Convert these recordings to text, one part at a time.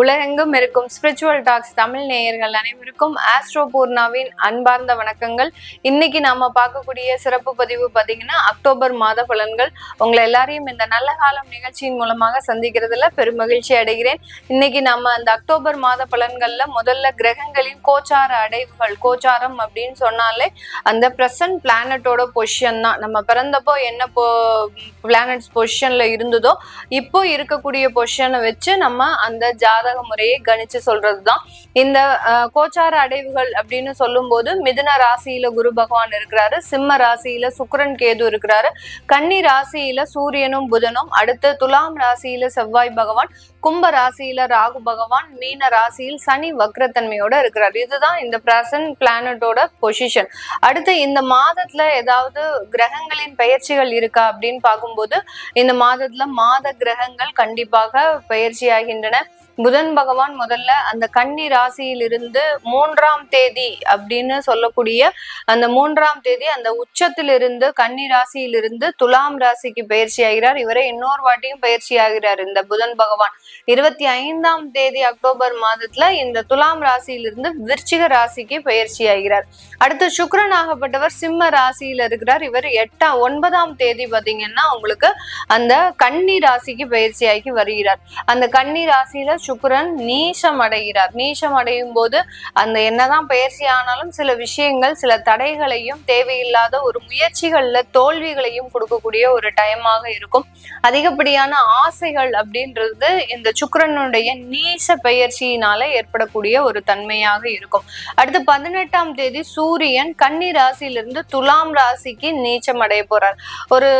உலகெங்கும் இருக்கும் spiritual tax Tamil நேயர்கள் அனைவருக்கும் ஆஸ்ட்ரோ பூர்ணாவின் அன்பார்ந்த வணக்கங்கள். இன்னைக்கு நாம பார்க்கக்கூடிய சிறப்பு பதிவு பார்த்தீங்கன்னா அக்டோபர் மாத பலன்கள். உங்களை எல்லாரையும் இந்த நல்ல காலம் நிகழ்ச்சியின் மூலமாக சந்திக்கிறதுல பெருமகிழ்ச்சி அடைகிறேன். இன்னைக்கு நம்ம அந்த அக்டோபர் மாத பலன்கள்ல முதல்ல கிரகங்களின் கோச்சார அடைவுகள் கோச்சாரம் அப்படின்னு சொன்னாலே அந்த பிரசன்ட் பிளானட்டோட பொசிஷன் தான். நம்ம பிறந்தப்போ என்ன போ பிளானட்ஸ் பொசிஷன்ல இருந்ததோ இப்போ இருக்கக்கூடிய பொசிஷனை வச்சு நம்ம அந்த ஜாதக முறையை கணிச்சு சொல்றதுதான். இந்த கோச்சார அடைவுகள் அப்படின்னு சொல்லும் போது மிதுன ராசியில குரு பகவான் இருக்கிறாரு சிம்ம ராசியில சுக்கரன் கேது இருக்கிறாரு கன்னி ராசியில சூரியனும் புதனும் அடுத்து துலாம் ராசியில செவ்வாய் பகவான் கும்ப ராசியில ராகு பகவான் மீன ராசியில் சனி வக்ரத்தன்மையோட இருக்கிறார். இதுதான் இந்த பிரசன்ட் பிளானட்டோட பொசிஷன் அடுத்து இந்த மாதத்துல ஏதாவது கிரகங்களின் பயிற்சிகள் இருக்கா அப்படின்னு பார்க்கும்போது இந்த மாதத்துல மாத கிரகங்கள் கண்டிப்பாக பயிற்சியாகின்றன. புதன் பகவான் முதல்ல அந்த கன்னி ராசியிலிருந்து மூன்றாம் தேதி அப்படின்னு சொல்லக்கூடிய அந்த மூன்றாம் தேதி அந்த உச்சத்திலிருந்து கன்னி ராசியிலிருந்து துலாம் ராசிக்கு பயிற்சி ஆகிறார் இவரே இன்னொரு வாட்டியும் பயிற்சி ஆகிறார் இந்த புதன் பகவான். இருபத்தி ஐந்தாம் தேதி அக்டோபர் மாதத்துல இந்த துலாம் ராசியிலிருந்து விருச்சிக ராசிக்கு பயிற்சி ஆகிறார். அடுத்து சுக்கிரன் ஆகப்பட்டவர் சிம்ம ராசியில இருக்கிறார். இவர் எட்டாம் ஒன்பதாம் தேதி பாத்தீங்கன்னா உங்களுக்கு அந்த கன்னி ராசிக்கு பயிற்சி ஆகி வருகிறார். அந்த கன்னி ராசியில சுக்கிரன் நீசம் அடைகிறார். நீசம் அடையும் போது அந்த என்னதான் பயிற்சி ஆனாலும் சில விஷயங்கள் சில தடைகளையும் தேவையில்லாத ஒரு முயற்சிகள்ல தோல்விகளையும் கொடுக்கக்கூடிய ஒரு டைமாக இருக்கும். அதிகப்படியான ஆசைகள் அப்படின்றது இந்த சுக்கிரனுடைய நீச பெயர்ச்சியினால ஏற்படக்கூடிய ஒரு தன்மையாக இருக்கும். அடுத்து பதினெட்டாம் தேதி சூரியன் கன்னி ராசியிலிருந்து துலாம் ராசிக்கு நீச்சம் அடைய போறார். ஒரு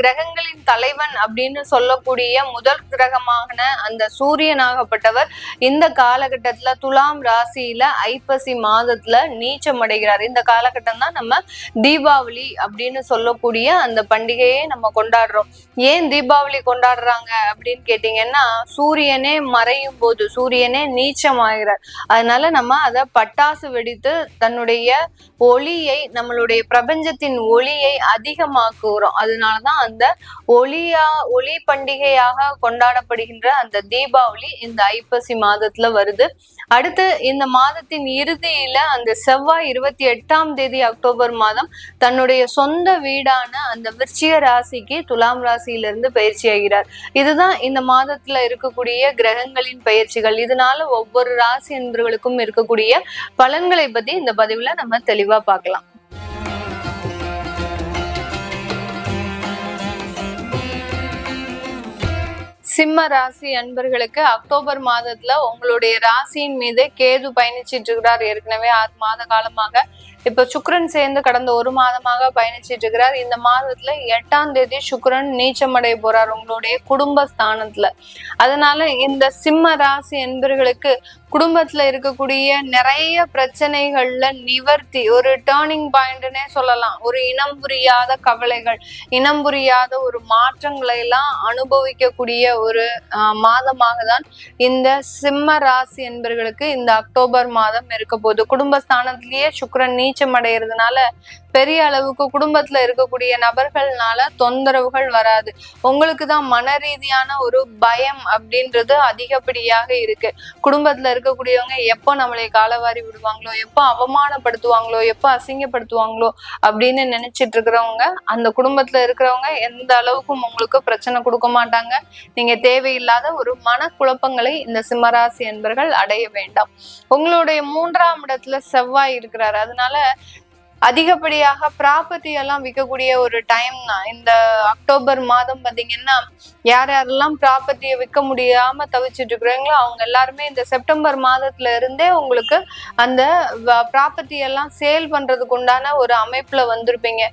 கிரகங்களின் தலைவன் அப்படின்னு சொல்லக்கூடிய முதல் கிரகமான அந்த சூரியனாகப்பட்டவர் இந்த காலகட்டத்துல துலாம் ராசியில ஐப்பசி மாதத்துல நீச்சம் அடைகிறார். இந்த காலகட்டம் தான் நம்ம தீபாவளி அப்படின்னு சொல்லக்கூடிய அந்த பண்டிகையை நம்ம கொண்டாடுறோம். ஏன் தீபாவளி கொண்டாடுறாங்க அப்படின்னு கேட்டீங்கன்னா சூரியனே மறையும் போது சூரியனே நீச்சமாகிறார். அதனால நம்ம அதை பட்டாசு வெடித்து தன்னுடைய ஒளியை நம்மளுடைய பிரபஞ்சத்தின் ஒளியை அதிகமாக்குகிறோம். அதனாலதான் அந்த ஒளியா ஒளி பண்டிகையாக கொண்டாடப்படுகின்ற அந்த தீபாவளி இந்த ஐப்பசி மாதத்துல வருது. அடுத்து இந்த மாதத்தின் இறுதியில அந்த செவ்வாய் இருபத்தி எட்டாம் தேதி அக்டோபர் மாதம் தன்னுடைய சொந்த வீடான அந்த விருச்சிக ராசிக்கு துலாம் ராசியிலிருந்து பயிற்சி ஆகிறார். இதுதான் இந்த மாதத்துல இருக்க இருக்கக்கூடிய கிரகங்களின் பயிற்சிகள் இதனால ஒவ்வொரு ராசி என்பவர்களுக்கும் இருக்கக்கூடிய பலன்களை பத்தி இந்த பதிவுல நம்ம தெளிவா பார்க்கலாம். சிம்ம ராசி அன்பர்களுக்கு அக்டோபர் மாதத்துல உங்களுடைய ராசியின் மீது கேது பயணிச்சிட்டு இருக்கிறார். ஏற்கனவே ஆறு மாத காலமாக இப்ப சுக்ரன் சேர்ந்து கடந்த ஒரு மாதமாக பயணிச்சிட்டு இருக்கிறார். இந்த மாதத்துல எட்டாம் தேதி சுக்ரன் நீச்சமடைய போறார் உங்களுடைய குடும்ப ஸ்தானத்துல அதனால இந்த சிம்ம ராசி என்பர்களுக்கு குடும்பத்துல இருக்கக்கூடிய நிறைய பிரச்சனைகள்ல நிவர்த்தி ஒரு டேர்னிங் பாயிண்ட்னே சொல்லலாம். ஒரு இனம் புரியாத கவலைகள் இனம் புரியாத ஒரு மாற்றங்களை எல்லாம் அனுபவிக்கக்கூடிய ஒரு மாதமாக தான் இந்த சிம்ம ராசி என்பர்களுக்கு இந்த அக்டோபர் மாதம் இருக்க போகுது. குடும்பஸ்தானத்திலேயே நீச்ச நீச்சம் அடைகிறதுனால பெரிய அளவுக்கு குடும்பத்துல இருக்கக்கூடிய நபர்கள்னால தொந்தரவுகள் வராது. உங்களுக்கு தான் மன ரீதியான ஒரு பயம் அப்படின்றது அதிகப்படியாக இருக்கு. குடும்பத்துல இருக்கக்கூடியவங்க எப்போ நம்மளை காலவாரி விடுவாங்களோ எப்போ அவமானப்படுத்துவாங்களோ எப்போ அசிங்கப்படுத்துவாங்களோ அப்படின்னு நினைச்சிட்டு இருக்கிறவங்க அந்த குடும்பத்துல இருக்கிறவங்க எந்த அளவுக்கும் உங்களுக்கு பிரச்சனை கொடுக்க மாட்டாங்க. நீங்க தேவையில்லாத ஒரு மனக்குழப்பங்களை இந்த சிம்மராசி என்பர்கள் அடைய வேண்டாம். உங்களுடைய மூன்றாம் இடத்துல செவ்வாய் இருக்கிறாரு. அதனால அதிகப்படியாக ப்ராப்பர்ட்டி எல்லாம் விற்கக்கூடிய ஒரு டைம் தான். இந்த அக்டோபர் மாதம் பாத்தீங்கன்னா யார் யாரெல்லாம் ப்ராப்பர்ட்டியை விற்க முடியாம தவிச்சிட்டு இருக்கிறாங்களோ அவங்க எல்லாருமே இந்த செப்டம்பர் மாதத்துல இருந்தே உங்களுக்கு அந்த ப்ராப்பர்ட்டி எல்லாம் சேல் பண்றதுக்கு உண்டான ஒரு அமைப்புல வந்திருப்பீங்க.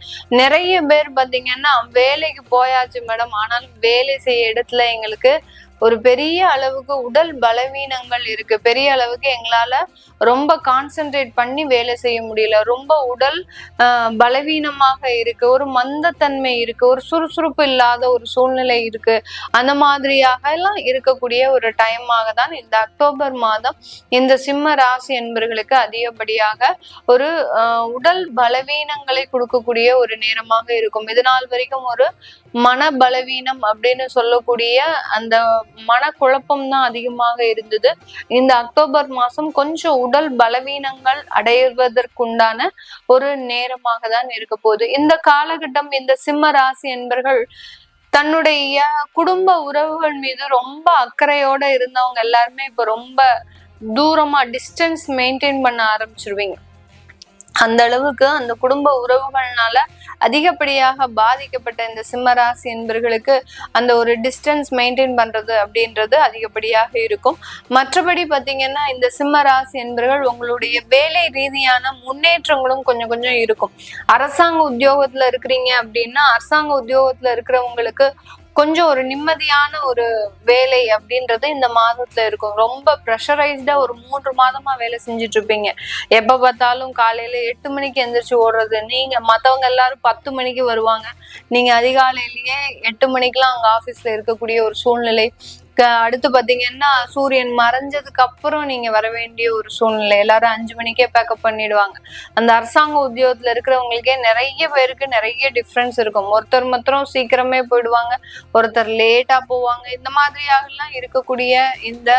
நிறைய பேர் பார்த்தீங்கன்னா வேலைக்கு போயாச்சு மேடம் ஆனாலும் வேலை செய்ய இடத்துல எங்களுக்கு ஒரு பெரிய அளவுக்கு உடல் பலவீனங்கள் இருக்கு. பெரிய அளவுக்கு எங்களால ரொம்ப கான்சென்ட்ரேட் பண்ணி வேலை செய்ய முடியல. ரொம்ப உடல் ஆஹ், பலவீனமாக இருக்கு. ஒரு மந்தத்தன்மை இருக்கு. ஒரு சுறுசுறுப்பு இல்லாத ஒரு சூழ்நிலை இருக்கு. அந்த மாதிரியாக எல்லாம் இருக்கக்கூடிய ஒரு டைமாக தான் இந்த அக்டோபர் மாதம் இந்த சிம்ம ராசி என்பர்களுக்கு அதிகப்படியாக ஒரு உடல் பலவீனங்களை கொடுக்கக்கூடிய ஒரு நேரமாக இருக்கும். இது நாள் வரைக்கும் ஒரு மன பலவீனம் அப்படின்னு சொல்லக்கூடிய அந்த மனக்குழப்பம் தான் அதிகமாக இருந்தது. இந்த அக்டோபர் மாசம் கொஞ்சம் உடல் பலவீனங்கள் அடைவதற்குண்டான ஒரு நேரமாக தான் இருக்க போகுது. இந்த காலகட்டம் இந்த சிம்ம ராசி என்பர்கள் தன்னுடைய குடும்ப உறவுகள் மீது ரொம்ப அக்கறையோட இருந்தவங்க எல்லாருமே இப்ப ரொம்ப தூரமா டிஸ்டன்ஸ் மெயின்டைன் பண்ண ஆரம்பிச்சிருவீங்க. அந்த அளவுக்கு அந்த குடும்ப உறவுகள்னால அதிகப்படியாக பாதிக்கப்பட்ட இந்த சிம்மராசி என்பர்களுக்கு அந்த ஒரு டிஸ்டன்ஸ் மெயின்டைன் பண்றது அப்படின்றது அதிகப்படியாக இருக்கும். மற்றபடி பாத்தீங்கன்னா இந்த சிம்மராசி என்பர்கள் உங்களுடைய வேலை ரீதியான முன்னேற்றங்களும் கொஞ்சம் கொஞ்சம் இருக்கும். அரசாங்க உத்தியோகத்துல இருக்கிறீங்க அப்படின்னா அரசாங்க உத்தியோகத்துல இருக்கிறவங்களுக்கு கொஞ்சம் ஒரு நிம்மதியான ஒரு வேலை அப்படின்றது இந்த மாதத்துல இருக்கும். ரொம்ப ப்ரெஷரைஸ்டா ஒரு மூன்று மாதமா வேலை செஞ்சுட்டு இருப்பீங்க எப்ப பார்த்தாலும் காலையில எட்டு மணிக்கு எந்திரிச்சு ஓடுறது நீங்க மத்தவங்க எல்லாரும் பத்து மணிக்கு வருவாங்க. நீங்க அதிகாலையிலேயே எட்டு மணிக்கெல்லாம் அங்க ஆபீஸ்ல இருக்கக்கூடிய ஒரு சூழ்நிலை. அடுத்து பாத்தீங்கன்னா சூரியன் மறைஞ்சதுக்கு அப்புறம் நீங்க வர வேண்டிய ஒரு சூழ்நிலை. எல்லாரும் அஞ்சு மணிக்கே பேக்கப் பண்ணிடுவாங்க. அந்த அரசாங்க உத்தியோகத்துல இருக்கிறவங்களுக்கே நிறைய பேருக்கு நிறைய டிஃப்ரென்ஸ் இருக்கும். ஒருத்தர் மாத்திரம் சீக்கிரமே போயிடுவாங்க. ஒருத்தர் லேட்டா போவாங்க. இந்த மாதிரியாகலாம் இருக்கக்கூடிய இந்த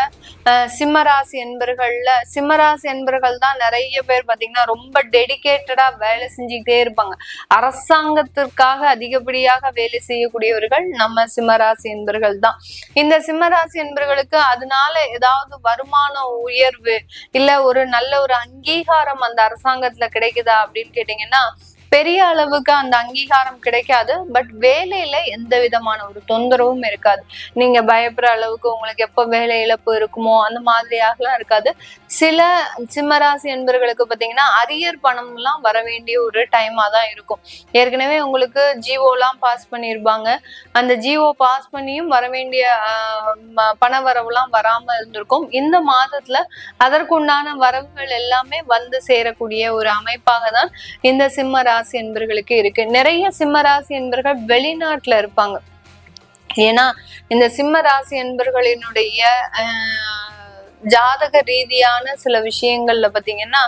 சிம்மராசி என்பர்கள்ல சிம்மராசி என்பர்கள் தான் நிறைய பேர் பாத்தீங்கன்னா ரொம்ப டெடிகேட்டடா வேலை செஞ்சுக்கிட்டே இருப்பாங்க. அரசாங்கத்திற்காக அதிகப்படியாக வேலை செய்யக்கூடியவர்கள் நம்ம சிம்மராசி என்பர்கள் தான். இந்த சிம்ம கும்பராசி என்பர்களுக்கு அதனால ஏதாவது வருமான உயர்வு இல்ல ஒரு நல்ல ஒரு அங்கீகாரம் அந்த அரசாங்கத்துல கிடைக்குதா அப்படின்னு கேட்டீங்கன்னா பெரிய அளவுக்கு அந்த அங்கீகாரம் கிடைக்காது பட் வேலையில எந்த விதமான ஒரு தொந்தரவும் இருக்காது. நீங்க பயப்படுற அளவுக்கு உங்களுக்கு எப்ப வேலை இழப்பு இருக்குமோ அந்த மாதிரியாகலாம் இருக்காது. சில சிம்மராசி என்பர்களுக்கு பாத்தீங்கன்னா அரியர் பணம் எல்லாம் வர வேண்டிய ஒரு டைமா தான் இருக்கும். ஏற்கனவே உங்களுக்கு ஜிஓலாம் பாஸ் பண்ணியிருப்பாங்க. அந்த ஜிஓ பாஸ் பண்ணியும் வர வேண்டிய ஆஹ், ம- பண வரவுலாம் வராம இருந்திருக்கும். இந்த மாதத்துல அதற்குண்டான வரவுகள் எல்லாமே வந்து சேரக்கூடிய ஒரு அமைப்பாக தான் இந்த சிம்ம ராசி என்பர்களுக்கு இருக்கு. நிறைய சிம்ம ராசி என்பர்கள் வெளிநாட்டுல இருப்பாங்க. ஏன்னா இந்த சிம்ம ராசி என்பர்களினுடைய ஜாதக ரீதியான சில விஷயங்கள்ல பாத்தீங்கன்னா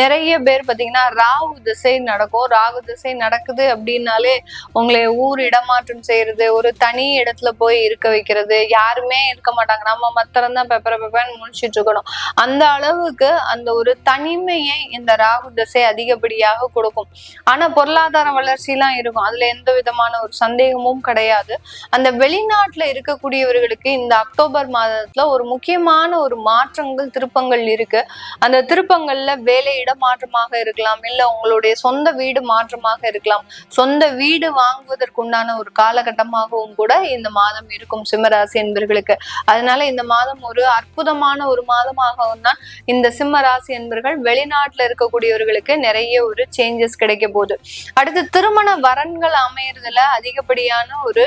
நிறைய பேர் பாத்தீங்கன்னா ராகு திசை நடக்கும். ராகு திசை நடக்குது அப்படின்னாலே உங்களை ஊர் இடமாற்றம் செய்யறது ஒரு தனி இடத்துல போய் இருக்க வைக்கிறது யாருமே இருக்க மாட்டாங்க. நம்ம மாத்திரம் தான் பெப்பர பெப்பன்னு முடிச்சிட்டு இருக்கணும். அந்த அளவுக்கு அந்த ஒரு தனிமையை இந்த ராகு திசை அதிகப்படியாக கொடுக்கும். ஆனா பொருளாதார வளர்ச்சிலாம் இருக்கும். அதுல எந்த விதமான ஒரு சந்தேகமும் கிடையாது. அந்த வெளிநாட்டுல இருக்கக்கூடியவர்களுக்கு இந்த அக்டோபர் மாதத்துல ஒரு முக்கியமான ஒரு மாற்றங்கள் திருப்பங்கள் இருக்கு. அந்த திருப்பங்கள்ல வேலை மாற்றமாக இருக்கலாம். இல்ல உங்களுடைய சொந்த வீடு மாற்றமாக இருக்கலாம். சொந்த வீடு வாங்குவதற்குண்டான ஒரு காலகட்டமாகவும் கூட இந்த மாதம் இருக்கும் சிம்மராசி என்பர்களுக்கு. அதனால இந்த மாதம் ஒரு அற்புதமான ஒரு மாதமாகவும் தான் இந்த சிம்மராசி என்பர்கள் வெளிநாட்டுல இருக்கக்கூடியவர்களுக்கு நிறைய ஒரு சேஞ்சஸ் கிடைக்க போகுது. அடுத்து திருமண வரன்கள் அமையறதுல அதிகப்படியான ஒரு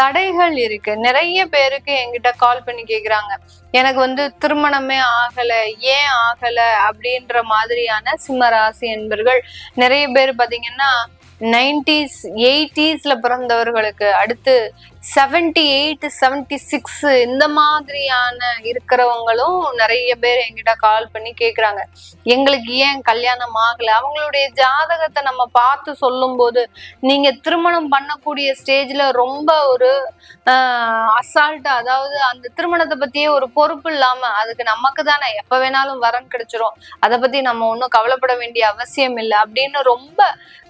தடைகள் இருக்கு. நிறைய பேருக்கு என்கிட்ட கால் பண்ணி கேக்குறாங்க. எனக்கு வந்து திருமணமே ஆகல ஏன் ஆகல அப்படின்ற மாதிரியான சிம்ம ராசி என்பர்கள் நிறைய பேர் பாத்தீங்கன்னா நைன்டிஸ் எயிட்டிஸ்ல பிறந்தவர்களுக்கு அடுத்து செவன்டி எயிட் செவன்டி சிக்ஸ் இந்த மாதிரியான இருக்கிறவங்களும் நிறைய பேர் என்கிட்ட கால் பண்ணி கேக்குறாங்க. எங்களுக்கு ஏன் கல்யாணம் ஆகல? அவங்களுடைய ஜாதகத்தை நம்ம பார்த்து சொல்லும்போது நீங்க திருமணம் பண்ணக்கூடிய ஸ்டேஜ்ல ரொம்ப ஒரு அசால்ட்டா அதாவது அந்த திருமணத்தை பத்தியே ஒரு பொறுப்பு இல்லாம அதுக்கு நமக்கு தானே எப்ப வேணாலும் வரன் கிடைச்சிரும். அதை பத்தி நம்ம ஒன்றும் கவலைப்பட வேண்டிய அவசியம் இல்லை அப்படின்னு ரொம்ப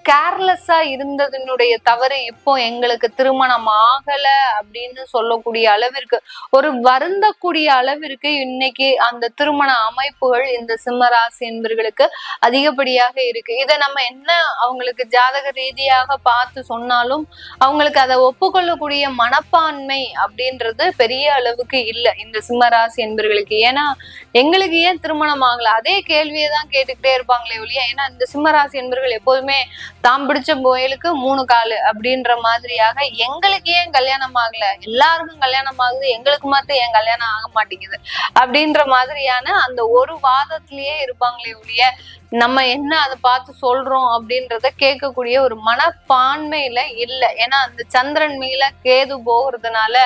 கேர்லெஸ்ஸா இருந்ததனுடைய தவறு இப்போ எங்களுக்கு திருமணம் ஆகல அப்படின்னு சொல்லக்கூடிய அளவிற்கு ஒரு வருந்தக்கூடிய அளவிற்கு இன்னைக்கு அந்த திருமண அமைப்புகள் இந்த சிம்மராசி என்பர்களுக்கு அதிகப்படியாக இருக்கு. இதை நம்ம என்ன அவங்களுக்கு ஜாதக ரீதியாக பார்த்து சொன்னாலும் அவங்களுக்கு அதை ஒப்புக்கொள்ளக்கூடிய மனப்பான்மை அப்படின்றது பெரிய அளவுக்கு இல்லை இந்த சிம்மராசி என்பர்களுக்கு. ஏன்னா எங்களுக்கு ஏன் திருமணம் ஆகல? அதே கேள்வியை தான் கேட்டுக்கிட்டே இருப்பாங்களே ஒழிய ஏன்னா இந்த சிம்மராசி என்பர்கள் எப்போதுமே தாம் பிடிச்ச கோயிலுக்கு மூணு காலு அப்படின்ற மாதிரியாக எங்களுக்கு ஏன் கல்யாணம் ஆகல? எல்லாருக்கும் கல்யாணம் ஆகுது எங்களுக்கு மட்டும் ஏன் கல்யாணம் ஆக மாட்டேங்குது? அப்படின்ற மாதிரியான அந்த ஒரு வாதத்திலேயே இருப்பாங்களே ஒழிய நம்ம என்ன அதை பார்த்து சொல்றோம் அப்படின்றத கேட்கக்கூடிய ஒரு மனப்பான்மையில இல்லை. ஏன்னா அந்த சந்திரன் மேல கேது போகிறதுனால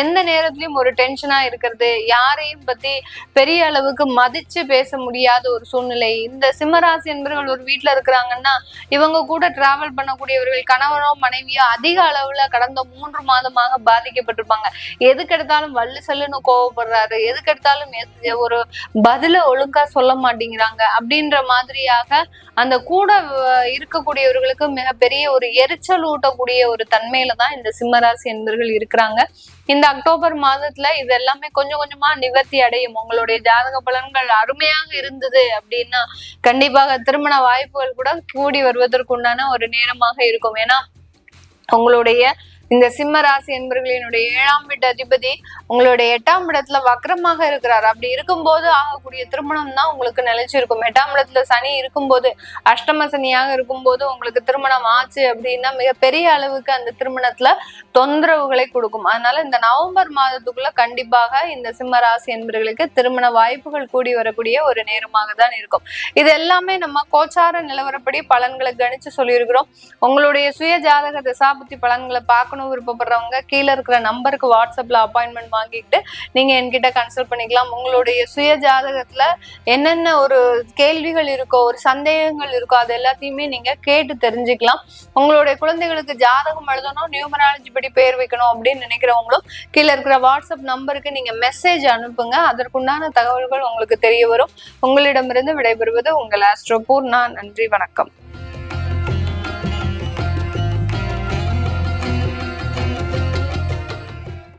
எந்த நேரத்திலயும் ஒரு டென்ஷனா இருக்கிறது. யாரையும் பத்தி பெரிய அளவுக்கு மதிச்சு பேச முடியாத ஒரு சூழ்நிலை. இந்த சிம்மராசி என்பவர்கள் ஒரு வீட்டுல இருக்கிறாங்கன்னா இவங்க கூட டிராவல் பண்ணக்கூடியவர்கள் கணவனோ மனைவியோ அதிக அளவுல கடந்த மூன்று மாதமாக பாதிக்கப்பட்டிருப்பாங்க. எதுக்கு எடுத்தாலும் வள்ளு சல்லுன்னு கோவப்படுறாரு. எதுக்கு எடுத்தாலும் ஒரு பதில ஒழுங்கா சொல்ல மாட்டேங்கிறாங்க. அப்படின்ற மாதிரியாக அந்த கூட இருக்கக்கூடியவர்களுக்கு மிகப்பெரிய ஒரு எரிச்சல் ஊட்டக்கூடிய ஒரு தன்மையில தான் இந்த சிம்மராசி என்பவர்கள் இருக்கிறாங்க. இந்த அக்டோபர் மாதத்துல இது எல்லாமே கொஞ்சம் கொஞ்சமா நிவர்த்தி அடையும். உங்களுடைய ஜாதக பலன்கள் அருமையாக இருந்தது அப்படின்னா கண்டிப்பாக திருமண வாய்ப்புகள் கூட கூடி வருவதற்குண்டான ஒரு நேரமாக இருக்கும். ஏன்னா உங்களுடைய இந்த சிம்ம ராசி என்பர்களினுடைய ஏழாம் வீட்டு அதிபதி உங்களுடைய எட்டாம் இடத்துல வக்ரமாக இருக்கிறார். அப்படி இருக்கும்போது ஆகக்கூடிய திருமணம் தான் உங்களுக்கு நிலைச்சிருக்கும். எட்டாம் இடத்துல சனி இருக்கும்போது அஷ்டம சனியாக இருக்கும்போது உங்களுக்கு திருமணம் ஆச்சு அப்படின்னா மிகப்பெரிய அளவுக்கு அந்த திருமணத்துல தொந்தரவுகளை கொடுக்கும். அதனால இந்த நவம்பர் மாதத்துக்குள்ள கண்டிப்பாக இந்த சிம்ம ராசி என்பர்களுக்கு திருமண வாய்ப்புகள் கூடி வரக்கூடிய ஒரு நேரமாக தான் இருக்கும். இது எல்லாமே நம்ம கோச்சார நிலவரப்படி பலன்களை கணிச்சு சொல்லியிருக்கிறோம். உங்களுடைய சுய ஜாதக தசாபுத்தி பலன்களை பார்க்கணும் விருப்பப்படுறவங்க கீழே இருக்கிற நம்பருக்கு வாட்ஸ்அப்ல அப்பாயின்மெண்ட் வாங்கிக்கிட்டு நீங்க என்கிட்ட கன்சல்ட் பண்ணிக்கலாம். உங்களுடைய சுய ஜாதகத்துல என்னென்ன ஒரு கேள்விகள் இருக்கோ ஒரு சந்தேகங்கள் இருக்கோ அது எல்லாத்தையுமே நீங்க கேட்டு தெரிஞ்சுக்கலாம். உங்களுடைய குழந்தைகளுக்கு ஜாதகம் எழுதணும் நியூமராலஜி படி பேர் வைக்கணும் அப்படின்னு நினைக்கிறவங்களும் கீழே இருக்கிற வாட்ஸ்அப் நம்பருக்கு நீங்க மெசேஜ் அனுப்புங்க. அதற்குண்டான தகவல்கள் உங்களுக்கு தெரிய வரும். உங்களிடமிருந்து விடைபெறுவது உங்கள் ஆஸ்ட்ரோபூர்ணா நன்றி வணக்கம்.